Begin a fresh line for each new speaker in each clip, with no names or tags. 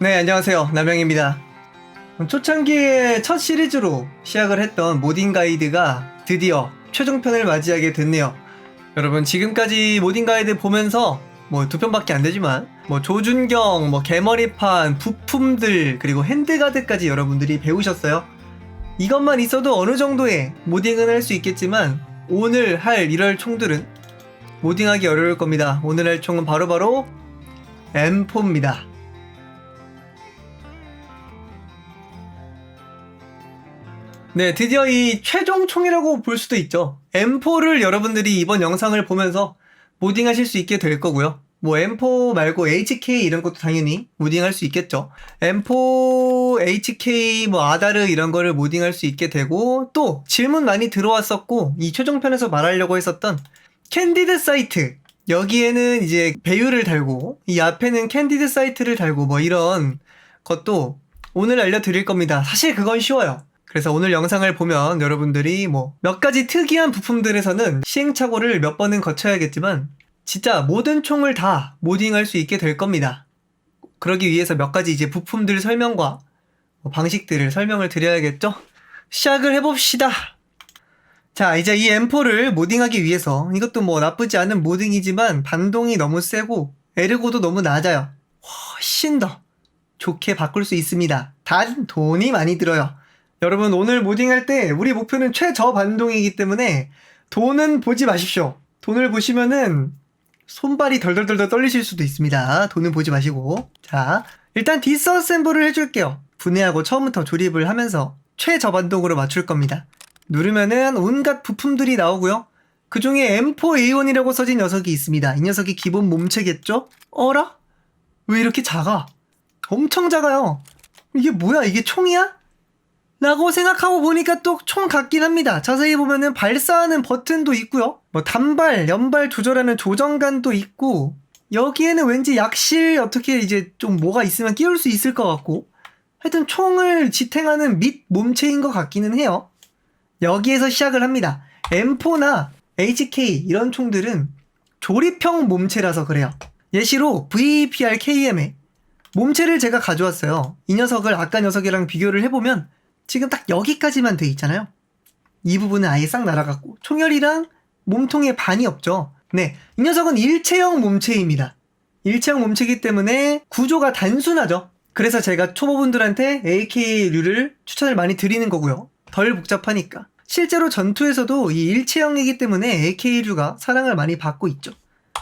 네, 안녕하세요. 남영입니다. 초창기의 첫 시리즈로 시작을 했던 모딩 가이드가 드디어 최종편을 맞이하게 됐네요. 여러분, 지금까지 모딩 가이드 보면서 뭐 두 편밖에 안 되지만 뭐 조준경, 뭐 개머리판, 부품들, 그리고 핸드가드까지 여러분들이 배우셨어요. 이것만 있어도 어느 정도의 모딩은 할 수 있겠지만 오늘 할 이럴 총들은 모딩하기 어려울 겁니다. 오늘 할 총은 바로바로 M4입니다. 네, 드디어 이 최종 총이라고 볼 수도 있죠. M4를 여러분들이 이번 영상을 보면서 모딩하실 수 있게 될 거고요. 뭐 M4 말고 HK 이런 것도 당연히 모딩할 수 있겠죠. M4, HK, 뭐 아다르 이런 거를 모딩할 수 있게 되고 또 질문 많이 들어왔었고 이 최종편에서 말하려고 했었던 캔디드 사이트 여기에는 이제 배율을 달고 이 앞에는 캔디드 사이트를 달고 뭐 이런 것도 오늘 알려드릴 겁니다. 사실 그건 쉬워요. 그래서 오늘 영상을 보면 여러분들이 뭐 몇 가지 특이한 부품들에서는 시행착오를 몇 번은 거쳐야겠지만 진짜 모든 총을 다 모딩할 수 있게 될 겁니다. 그러기 위해서 몇 가지 이제 부품들 설명과 뭐 방식들을 설명을 드려야겠죠? 시작을 해봅시다. 자, 이제 이 M4를 모딩하기 위해서 이것도 뭐 나쁘지 않은 모딩이지만 반동이 너무 세고 에르고도 너무 낮아요. 훨씬 더 좋게 바꿀 수 있습니다. 단 돈이 많이 들어요. 여러분 오늘 모딩할 때 우리 목표는 최저 반동이기 때문에 돈은 보지 마십시오. 돈을 보시면은 손발이 덜덜덜덜 떨리실 수도 있습니다. 돈은 보지 마시고. 자, 일단 디스어셈블을 해줄게요. 분해하고 처음부터 조립을 하면서 최저반동으로 맞출 겁니다. 누르면은 온갖 부품들이 나오고요. 그 중에 M4A1이라고 써진 녀석이 있습니다. 이 녀석이 기본 몸체겠죠? 어라? 왜 이렇게 작아? 엄청 작아요. 이게 뭐야? 이게 총이야? 라고 생각하고 보니까 또 총 같긴 합니다. 자세히 보면은 발사하는 버튼도 있고요. 뭐 단발, 연발 조절하는 조정관도 있고 여기에는 왠지 약실 어떻게 이제 좀 뭐가 있으면 끼울 수 있을 것 같고 하여튼 총을 지탱하는 밑 몸체인 것 같기는 해요. 여기에서 시작을 합니다. M4나 HK 이런 총들은 조립형 몸체라서 그래요. 예시로 VPR-KM에 몸체를 제가 가져왔어요. 이 녀석을 아까 녀석이랑 비교를 해보면 지금 딱 여기까지만 돼 있잖아요. 이 부분은 아예 싹 날아갔고 총열이랑 몸통에 반이 없죠. 네, 이 녀석은 일체형 몸체입니다. 일체형 몸체이기 때문에 구조가 단순하죠. 그래서 제가 초보분들한테 AK류를 추천을 많이 드리는 거고요. 덜 복잡하니까. 실제로 전투에서도 이 일체형이기 때문에 AK류가 사랑을 많이 받고 있죠.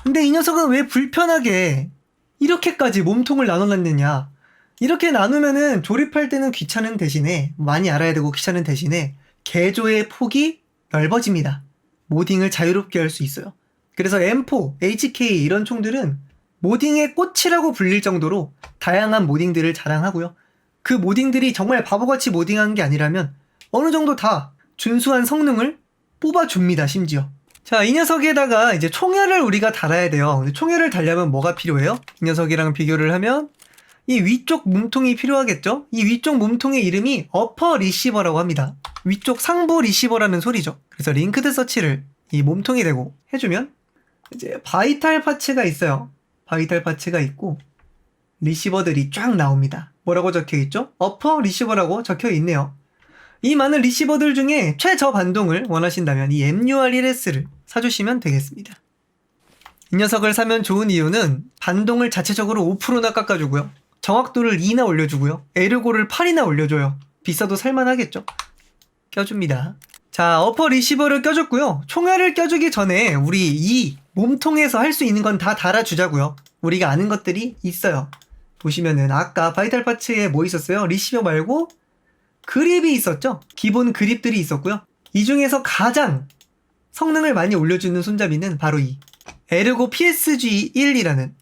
근데 이 녀석은 왜 불편하게 이렇게까지 몸통을 나눠놨느냐? 이렇게 나누면은 조립할 때는 귀찮은 대신에 많이 알아야 되고 귀찮은 대신에 개조의 폭이 넓어집니다. 모딩을 자유롭게 할 수 있어요. 그래서 M4, HK 이런 총들은 모딩의 꽃이라고 불릴 정도로 다양한 모딩들을 자랑하고요. 그 모딩들이 정말 바보같이 모딩한 게 아니라면 어느 정도 다 준수한 성능을 뽑아줍니다, 심지어. 자, 이 녀석에다가 이제 총열을 우리가 달아야 돼요. 총열을 달려면 뭐가 필요해요? 이 녀석이랑 비교를 하면 이 위쪽 몸통이 필요하겠죠? 이 위쪽 몸통의 이름이 어퍼 리시버라고 합니다. 위쪽 상부 리시버라는 소리죠. 그래서 링크드 서치를 이 몸통이 되고 해주면 이제 바이탈 파츠가 있어요. 바이탈 파츠가 있고 리시버들이 쫙 나옵니다. 뭐라고 적혀 있죠? 어퍼 리시버라고 적혀 있네요. 이 많은 리시버들 중에 최저 반동을 원하신다면 이 MUR1S를 사주시면 되겠습니다. 이 녀석을 사면 좋은 이유는 반동을 자체적으로 5%나 깎아주고요. 정확도를 2나 올려주고요. 에르고를 8이나 올려줘요. 비싸도 살만하겠죠? 껴줍니다. 자, 어퍼 리시버를 껴줬고요. 총알을 껴주기 전에 우리 이 몸통에서 할 수 있는 건 다 달아주자고요. 우리가 아는 것들이 있어요. 보시면은 아까 바이탈 파츠에 뭐 있었어요? 리시버 말고 그립이 있었죠? 기본 그립들이 있었고요. 이 중에서 가장 성능을 많이 올려주는 손잡이는 바로 이 에르고 PSG1이라는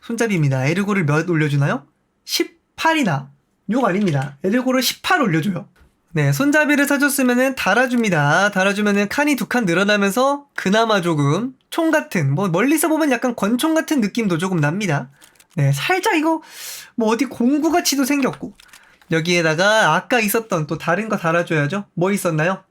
손잡이입니다. 에르고를 몇 올려주나요? 18이나 욕 아닙니다. 에르고를 18 올려줘요. 네, 손잡이를 사줬으면은 달아줍니다. 달아주면은 칸이 두 칸 늘어나면서 그나마 조금 총 같은 뭐 멀리서 보면 약간 권총 같은 느낌도 조금 납니다. 네, 살짝 이거 뭐 어디 공구같이도 생겼고 여기에다가 아까 있었던 또 다른 거 달아줘야죠. 뭐 있었나요?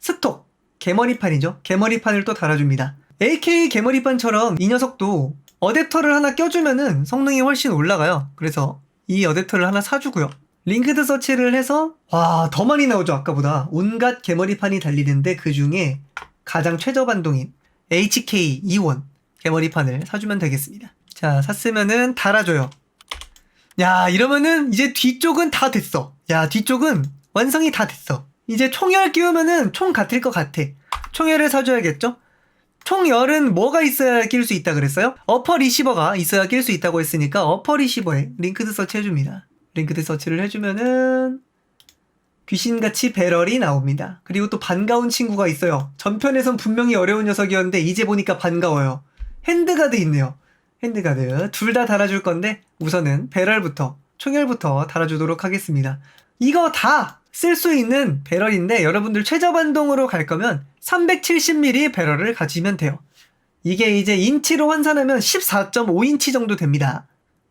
스톡 개머리판이죠. 개머리판을 또 달아줍니다. AK 개머리판처럼 이 녀석도 어댑터를 하나 껴주면은 성능이 훨씬 올라가요. 그래서 이 어댑터를 하나 사주고요. 링크드 서치를 해서 와 더 많이 나오죠 아까보다 온갖 개머리판이 달리는데 그 중에 가장 최저 반동인 HK 2원 개머리판을 사주면 되겠습니다. 자 샀으면은 달아줘요. 야 이러면은 이제 뒤쪽은 다 됐어. 야 뒤쪽은 완성이 다 됐어. 이제 총열 끼우면은 총 같을 것 같아. 총열을 사줘야겠죠? 총 열은 뭐가 있어야 낄 수 있다 그랬어요? 어퍼 리시버가 있어야 낄 수 있다고 했으니까 어퍼 리시버에 링크드 서치 해줍니다. 링크드 서치를 해주면은 귀신같이 배럴이 나옵니다. 그리고 또 반가운 친구가 있어요. 전편에선 분명히 어려운 녀석이었는데 이제 보니까 반가워요. 핸드가드 있네요. 핸드가드 둘 다 달아줄 건데 우선은 배럴부터 총열부터 달아주도록 하겠습니다. 이거 다 쓸 수 있는 배럴인데 여러분들 최저 반동으로 갈 거면 370mm 배럴을 가지면 돼요. 이게 이제 인치로 환산하면 14.5인치 정도 됩니다.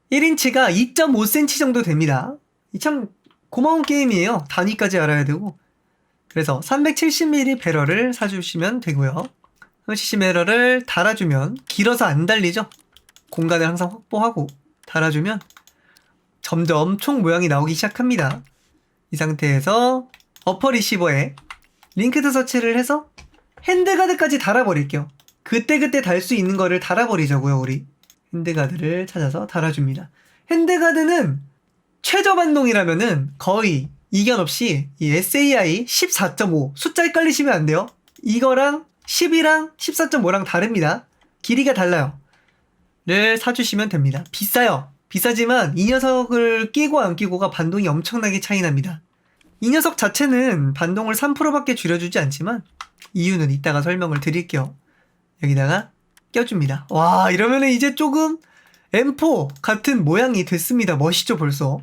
1인치가 2.5cm 정도 됩니다. 이참 고마운 게임이에요. 단위까지 알아야 되고. 그래서 370mm 배럴을 사주시면 되고요. 370mm 배럴을 달아주면 길어서 안 달리죠. 공간을 항상 확보하고 달아주면 점점 총 모양이 나오기 시작합니다. 이 상태에서 어퍼 리시버에 링크드 서치를 해서 핸드가드까지 달아버릴게요. 그때그때 달 수 있는 거를 달아버리자고요, 우리. 핸드가드를 찾아서 달아줍니다. 핸드가드는 최저 반동이라면은 거의 이견 없이 이 SAI 14.5 숫자 헷갈리시면 안 돼요. 이거랑 10이랑 14.5랑 다릅니다. 길이가 달라요. 를 사주시면 됩니다. 비싸요. 비싸지만 이 녀석을 끼고 안 끼고가 반동이 엄청나게 차이 납니다. 이 녀석 자체는 반동을 3%밖에 줄여주지 않지만 이유는 이따가 설명을 드릴게요. 여기다가 껴줍니다. 와 이러면은 이제 조금 M4 같은 모양이 됐습니다. 멋있죠 벌써.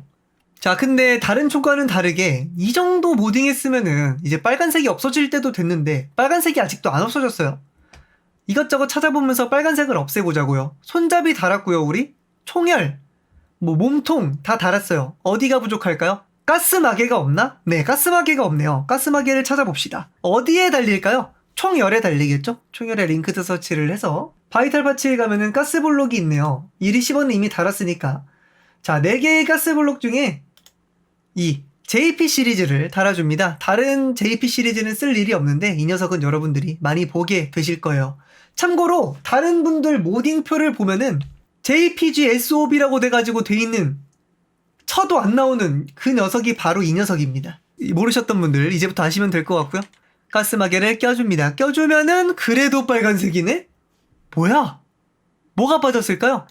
자 근데 다른 총과는 다르게 이 정도 모딩 했으면은 이제 빨간색이 없어질 때도 됐는데 빨간색이 아직도 안 없어졌어요. 이것저것 찾아보면서 빨간색을 없애보자고요. 손잡이 달았고요 우리. 총열, 뭐 몸통 다 달았어요. 어디가 부족할까요? 가스마개가 없나? 네, 가스마개가 없네요. 가스마개를 찾아봅시다. 어디에 달릴까요? 총열에 달리겠죠? 총열에 링크드 서치를 해서 바이탈 파츠에 가면은 가스블록이 있네요. 이 리시버는 이미 달았으니까. 자, 4개의 가스블록 중에 이 JP 시리즈를 달아줍니다. 다른 JP 시리즈는 쓸 일이 없는데 이 녀석은 여러분들이 많이 보게 되실 거예요. 참고로 다른 분들 모딩표를 보면은 JPG SOB라고 돼가지고 돼 있는 쳐도 안 나오는 그 녀석이 바로 이 녀석입니다. 모르셨던 분들 이제부터 아시면 될 것 같고요. 가스마개를 껴줍니다. 껴주면은 그래도 빨간색이네? 뭐야? 뭐가 빠졌을까요?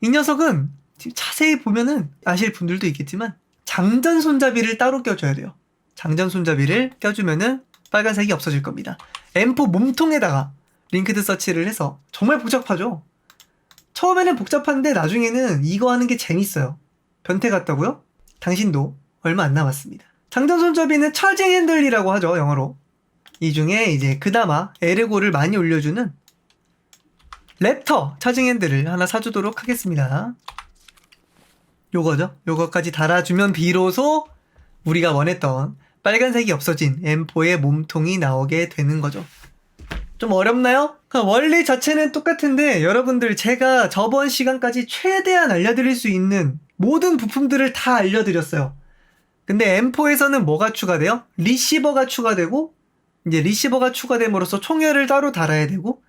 이 녀석은 자세히 보면은 아실 분들도 있겠지만 장전 손잡이를 따로 껴줘야 돼요. 장전 손잡이를 껴주면은 빨간색이 없어질 겁니다. M4 몸통에다가 링크드 서치를 해서 정말 복잡하죠? 처음에는 복잡한데 나중에는 이거 하는 게 재밌어요. 변태 같다고요? 당신도 얼마 안 남았습니다. 장전 손잡이는 차징 핸들이라고 하죠, 영어로. 이 중에 이제 그나마 에르고를 많이 올려주는 랩터 차징 핸들을 하나 사주도록 하겠습니다. 요거죠. 요거까지 달아주면 비로소 우리가 원했던 빨간색이 없어진 M4의 몸통이 나오게 되는 거죠. 좀 어렵나요? 그러니까 원리 자체는 똑같은데 여러분들 제가 저번 시간까지 최대한 알려드릴 수 있는 모든 부품들을 다 알려드렸어요. 근데 M4에서는 뭐가 추가돼요? 리시버가 추가되고 이제 리시버가 추가됨으로써 총열을 따로 달아야 되고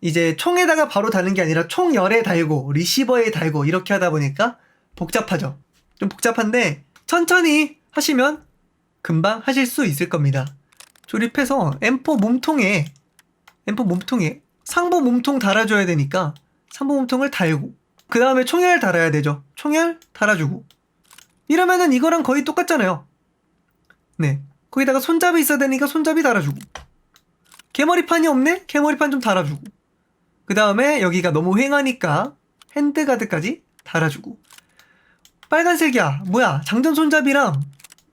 이제 총에다가 바로 다는 게 아니라 총열에 달고 리시버에 달고 이렇게 하다 보니까 복잡하죠. 좀 복잡한데 천천히 하시면 금방 하실 수 있을 겁니다. 조립해서 M4 몸통에 M4 몸통에 상부 몸통 달아줘야 되니까 상부 몸통을 달고 그 다음에 총열 달아야 되죠. 총열 달아주고 이러면은 이거랑 거의 똑같잖아요. 네. 거기다가 손잡이 있어야 되니까 손잡이 달아주고 개머리판이 없네? 개머리판 좀 달아주고 그 다음에 여기가 너무 휑하니까 핸드가드까지 달아주고 빨간색이야 뭐야 장전 손잡이랑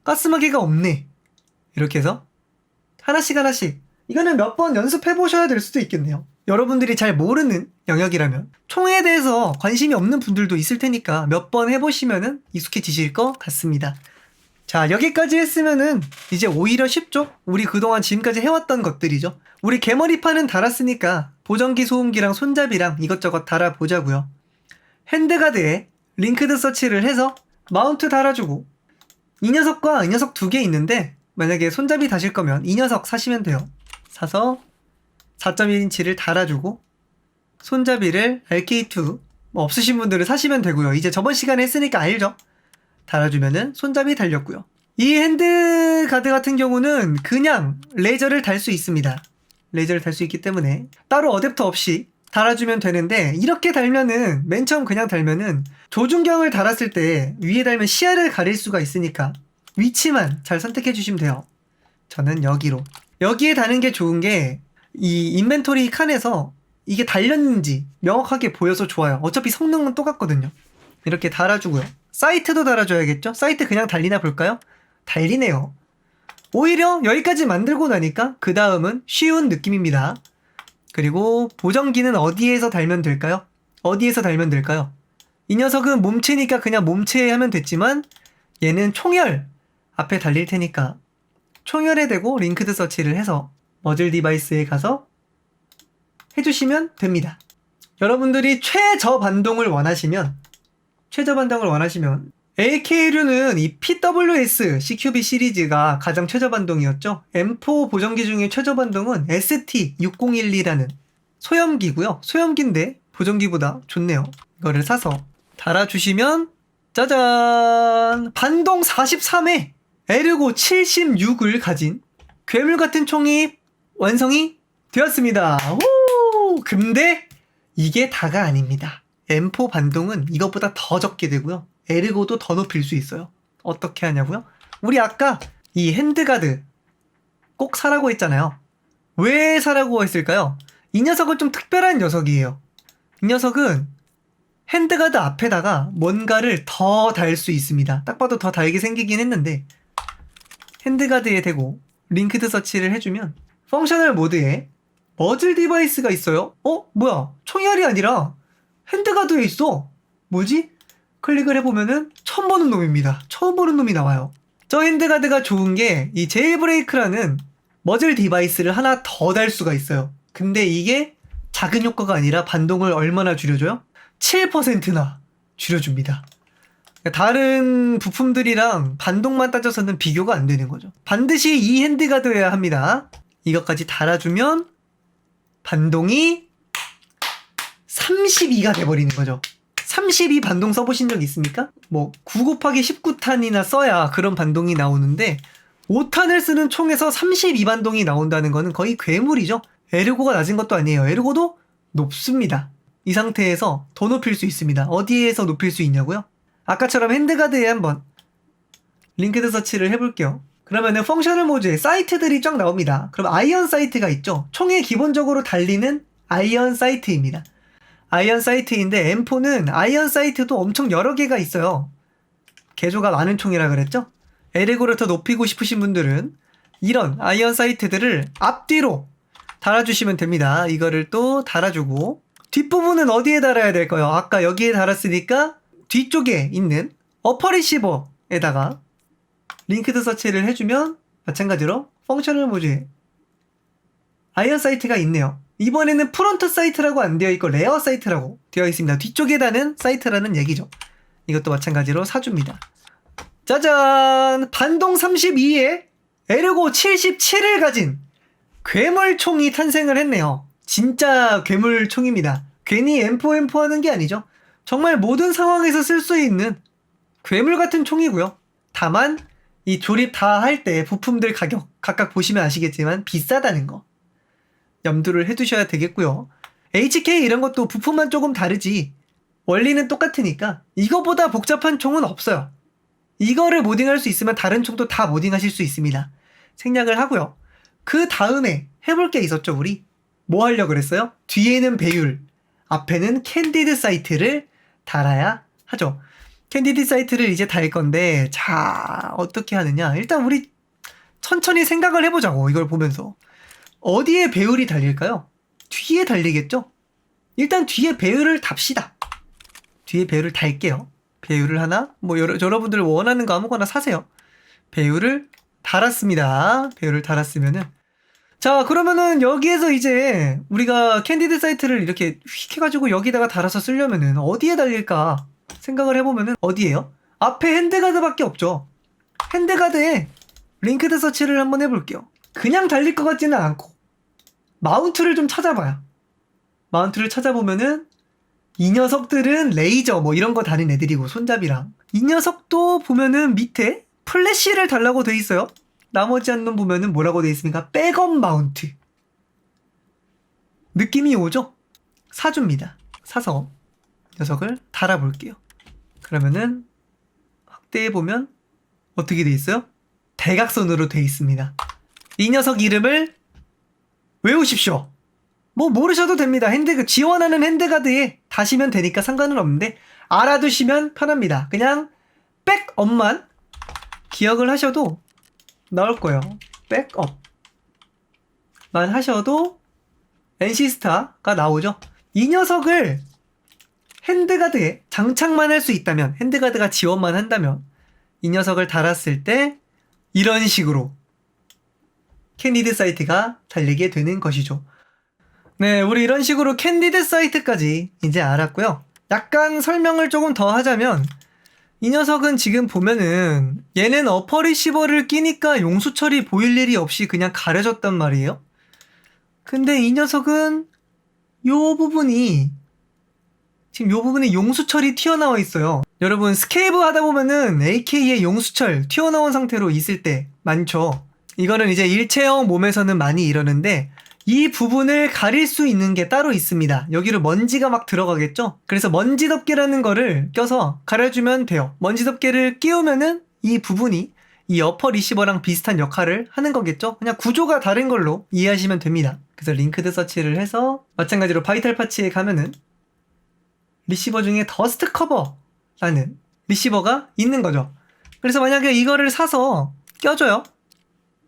가스마개가 없네 이렇게 해서 하나씩 하나씩 이거는 몇 번 연습해 보셔야 될 수도 있겠네요 여러분들이 잘 모르는 영역이라면 총에 대해서 관심이 없는 분들도 있을 테니까 몇 번 해보시면은 익숙해지실 것 같습니다 자, 여기까지 했으면은 이제 오히려 쉽죠? 우리 그동안 지금까지 해왔던 것들이죠. 우리 개머리판은 달았으니까 보정기 소음기랑 손잡이랑 이것저것 달아보자고요. 핸드가드에 링크드 서치를 해서 마운트 달아주고 이 녀석과 이 녀석 두 개 있는데 만약에 손잡이 다실 거면 이 녀석 사시면 돼요. 사서 4.1인치를 달아주고 손잡이를 RK2 뭐 없으신 분들은 사시면 되고요. 이제 저번 시간에 했으니까 알죠? 달아주면은 손잡이 달렸고요. 이 핸드 가드 같은 경우는 그냥 레저를 달 수 있습니다. 레저를 달 수 있기 때문에 따로 어댑터 없이 달아주면 되는데 이렇게 달면은 맨 처음 그냥 달면은 조준경을 달았을 때 위에 달면 시야를 가릴 수가 있으니까 위치만 잘 선택해 주시면 돼요. 저는 여기로 여기에 다는 게 좋은 게 이 인벤토리 칸에서 이게 달렸는지 명확하게 보여서 좋아요. 어차피 성능은 똑같거든요. 이렇게 달아주고요. 사이트도 달아줘야겠죠? 사이트 그냥 달리나 볼까요? 달리네요. 오히려 여기까지 만들고 나니까 그 다음은 쉬운 느낌입니다. 그리고 보정기는 어디에서 달면 될까요? 어디에서 달면 될까요? 이 녀석은 몸체니까 그냥 몸체에 하면 됐지만 얘는 총열 앞에 달릴 테니까 총열에 대고 링크드 서치를 해서 머즐 디바이스에 가서 해주시면 됩니다. 여러분들이 최저 반동을 원하시면 최저 반동을 원하시면 AK류는 이 PWS CQB 시리즈가 가장 최저 반동이었죠. M4 보정기 중에 최저 반동은 ST6012라는 소염기고요. 소염기인데 보정기보다 좋네요. 이거를 사서 달아주시면 짜잔 반동 43회 에르고 76을 가진 괴물 같은 총이 완성이 되었습니다. 오! 근데 이게 다가 아닙니다. M4 반동은 이것보다 더 적게 되고요. 에르고도 더 높일 수 있어요. 어떻게 하냐고요? 우리 아까 이 핸드가드 꼭 사라고 했잖아요. 왜 사라고 했을까요? 이 녀석은 좀 특별한 녀석이에요. 이 녀석은 핸드가드 앞에다가 뭔가를 더 달 수 있습니다. 딱 봐도 더 달게 생기긴 했는데 핸드가드에 대고 링크드 서치를 해주면 펑셔널 모드에 머즐 디바이스가 있어요. 어? 뭐야? 총알이 아니라 핸드가드에 있어. 뭐지? 클릭을 해보면은 처음 보는 놈입니다. 처음 보는 놈이 나와요. 저 핸드가드가 좋은 게 이 제일브레이크라는 머즐 디바이스를 하나 더 달 수가 있어요. 근데 이게 작은 효과가 아니라 반동을 얼마나 줄여줘요? 7%나 줄여줍니다. 다른 부품들이랑 반동만 따져서는 비교가 안 되는 거죠. 반드시 이 핸드가드여야 합니다. 이것까지 달아주면 반동이 32가 돼버리는 거죠. 32 반동 써보신 적 있습니까? 뭐, 9 곱하기 19탄이나 써야 그런 반동이 나오는데, 5탄을 쓰는 총에서 32 반동이 나온다는 거는 거의 괴물이죠. 에르고가 낮은 것도 아니에요. 에르고도 높습니다. 이 상태에서 더 높일 수 있습니다. 어디에서 높일 수 있냐고요? 아까처럼 핸드가드에 한번 링크드 서치를 해볼게요. 그러면은 펑셔널 모드에 사이트들이 쫙 나옵니다. 그럼 아이언 사이트가 있죠. 총에 기본적으로 달리는 아이언 사이트입니다. 아이언 사이트인데 M4는 아이언 사이트도 엄청 여러 개가 있어요. 개조가 많은 총이라 그랬죠? 에레고를 더 높이고 싶으신 분들은 이런 아이언 사이트들을 앞뒤로 달아주시면 됩니다. 이거를 또 달아주고 뒷부분은 어디에 달아야 될까요? 아까 여기에 달았으니까 뒤쪽에 있는 어퍼 리시버에다가 링크드 서치를 해주면 마찬가지로 펑셔널 모드에 아이언 사이트가 있네요. 이번에는 프론트 사이트라고 안 되어 있고 레어 사이트라고 되어 있습니다. 뒤쪽에 다는 사이트라는 얘기죠. 이것도 마찬가지로 사줍니다. 짜잔! 반동 32에 에르고 77을 가진 괴물총이 탄생을 했네요. 진짜 괴물총입니다. 괜히 M4 M4 하는 게 아니죠. 정말 모든 상황에서 쓸 수 있는 괴물 같은 총이고요. 다만 이 조립 다 할 때 부품들 가격 각각 보시면 아시겠지만 비싸다는 거 염두를 해두셔야 되겠고요. HK 이런 것도 부품만 조금 다르지 원리는 똑같으니까 이거보다 복잡한 총은 없어요. 이거를 모딩할 수 있으면 다른 총도 다 모딩하실 수 있습니다. 생략을 하고요. 그 다음에 해볼 게 있었죠, 우리. 뭐 하려고 그랬어요? 뒤에는 배율, 앞에는 캔디드 사이트를 달아야 하죠. 캔디드 사이트를 이제 달 건데, 자, 어떻게 하느냐. 일단 우리 천천히 생각을 해보자고, 이걸 보면서. 어디에 배율이 달릴까요? 뒤에 달리겠죠? 일단 뒤에 배율을 답시다. 뒤에 배율을 달게요. 배율을 하나, 뭐, 여러, 여러분들 원하는 거 아무거나 사세요. 배율을 달았습니다. 배율을 달았으면은. 자, 그러면은 여기에서 이제 우리가 캔디드 사이트를 이렇게 휙 해가지고 여기다가 달아서 쓰려면은 어디에 달릴까 생각을 해보면은 어디에요? 앞에 핸드가드밖에 없죠. 핸드가드에 링크드 서치를 한번 해볼게요. 그냥 달릴 것 같지는 않고 마운트를 좀 찾아봐요. 마운트를 찾아보면은 이 녀석들은 레이저 뭐 이런 거 다른 애들이고 손잡이랑 이 녀석도 보면은 밑에 플래시를 달라고 돼 있어요. 나머지 한놈 보면은 뭐라고 돼 있습니까? 백업 마운트. 느낌이 오죠? 사줍니다. 사서 녀석을 달아볼게요. 그러면은 확대해 보면 어떻게 돼 있어요? 대각선으로 돼 있습니다. 이 녀석 이름을 외우십시오. 뭐 모르셔도 됩니다. 핸드 지원하는 핸드가드에 다시면 되니까 상관은 없는데 알아두시면 편합니다. 그냥 백업만 기억을 하셔도 나올 거예요. 백업만 하셔도 NC스타가 나오죠. 이 녀석을 핸드가드에 장착만 할 수 있다면 핸드가드가 지원만 한다면 이 녀석을 달았을 때 이런 식으로 캔디드 사이트가 달리게 되는 것이죠. 네, 우리 이런 식으로 캔디드 사이트까지 이제 알았고요. 약간 설명을 조금 더 하자면 이 녀석은 지금 보면은 얘는 어퍼 리시버를 끼니까 용수 처리 보일 일이 없이 그냥 가려졌단 말이에요. 근데 이 녀석은 요 부분이 지금 요 부분에 용수철이 튀어나와 있어요. 여러분 스케이브 하다 보면은 AK의 용수철 튀어나온 상태로 있을 때 많죠. 이거는 이제 일체형 몸에서는 많이 이러는데 이 부분을 가릴 수 있는 게 따로 있습니다. 여기로 먼지가 막 들어가겠죠? 그래서 먼지 덮개라는 거를 껴서 가려주면 돼요. 먼지 덮개를 끼우면은 이 부분이 이 어퍼 리시버랑 비슷한 역할을 하는 거겠죠? 그냥 구조가 다른 걸로 이해하시면 됩니다. 그래서 링크드 서치를 해서 마찬가지로 바이탈 파츠에 가면은 리시버 중에 더스트 커버라는 리시버가 있는 거죠. 그래서 만약에 이거를 사서 껴줘요.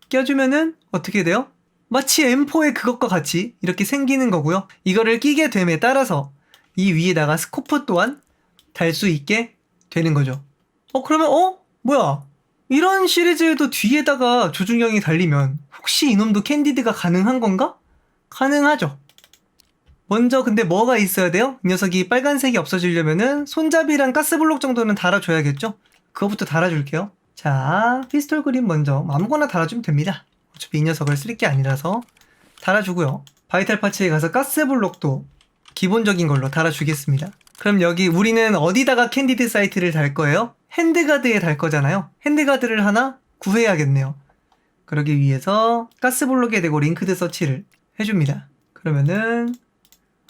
껴주면은 어떻게 돼요? 마치 M4의 그것과 같이 이렇게 생기는 거고요. 이거를 끼게 됨에 따라서 이 위에다가 스코프 또한 달 수 있게 되는 거죠. 어, 그러면, 어? 뭐야? 이런 시리즈에도 뒤에다가 조준경이 달리면 혹시 이놈도 캔디드가 가능한 건가? 가능하죠. 먼저 근데 뭐가 있어야 돼요? 이 녀석이 빨간색이 없어지려면은 손잡이랑 가스블록 정도는 달아줘야겠죠? 그거부터 달아줄게요. 자, 피스톨 그림 먼저 아무거나 달아주면 됩니다. 어차피 이 녀석을 쓸 게 아니라서 달아주고요. 바이탈 파츠에 가서 가스 블록도 기본적인 걸로 달아주겠습니다. 그럼 여기 우리는 어디다가 캔디드 사이트를 달 거예요? 핸드가드에 달 거잖아요. 핸드가드를 하나 구해야겠네요. 그러기 위해서 가스 블록에 대고 링크드 서치를 해줍니다. 그러면은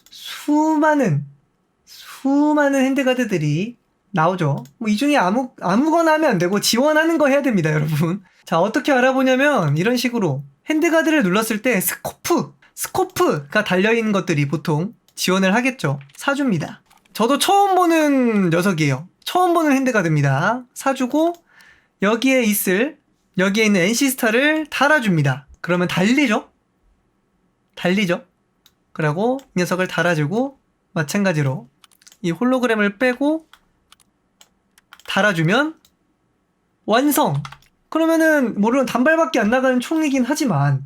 수많은 수많은 핸드가드들이 나오죠. 뭐 이 중에 아무 아무거나 하면 안 되고 지원하는 거 해야 됩니다, 여러분. 자 어떻게 알아보냐면 이런 식으로 핸드가드를 눌렀을 때 스코프 스코프가 달려 있는 것들이 보통 지원을 하겠죠. 사줍니다. 저도 처음 보는 녀석이에요. 처음 보는 핸드가드입니다. 사주고 여기에 있을 여기에 있는 NC스타를 달아줍니다. 그러면 달리죠? 달리죠? 그리고 이 녀석을 달아주고 마찬가지로 이 홀로그램을 빼고 달아주면 완성! 그러면은 물론 단발밖에 안 나가는 총이긴 하지만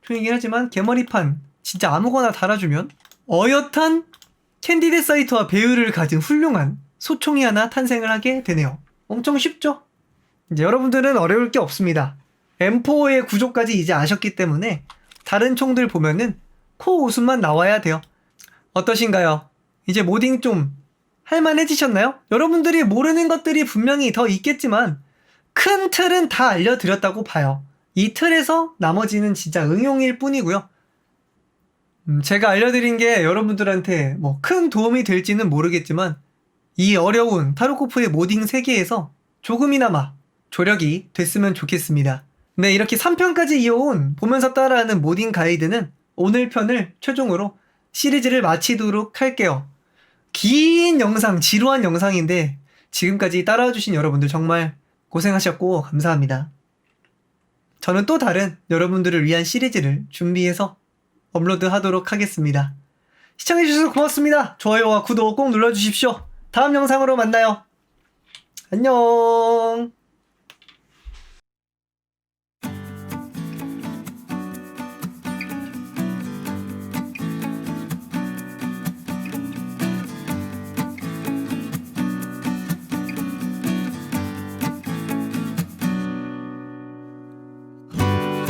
총이긴 하지만 개머리판 진짜 아무거나 달아주면 어엿한 캔디드 사이트와 배율을 가진 훌륭한 소총이 하나 탄생을 하게 되네요. 엄청 쉽죠? 이제 여러분들은 어려울 게 없습니다. M4의 구조까지 이제 아셨기 때문에 다른 총들 보면은 코 웃음만 나와야 돼요. 어떠신가요? 이제 모딩 좀 할만해지셨나요? 여러분들이 모르는 것들이 분명히 더 있겠지만 큰 틀은 다 알려드렸다고 봐요. 이 틀에서 나머지는 진짜 응용일 뿐이고요. 음, 제가 알려드린 게 여러분들한테 뭐 큰 도움이 될지는 모르겠지만 이 어려운 타로코프의 모딩 세계에서 조금이나마 조력이 됐으면 좋겠습니다. 네, 이렇게 3편까지 이어온 보면서 따라하는 모딩 가이드는 오늘 편을 최종으로 시리즈를 마치도록 할게요. 긴 영상, 지루한 영상인데 지금까지 따라와 주신 여러분들 정말 고생하셨고 감사합니다. 저는 또 다른 여러분들을 위한 시리즈를 준비해서 업로드 하도록 하겠습니다. 시청해주셔서 고맙습니다. 좋아요와 구독 꼭 눌러주십시오. 다음 영상으로 만나요. 안녕.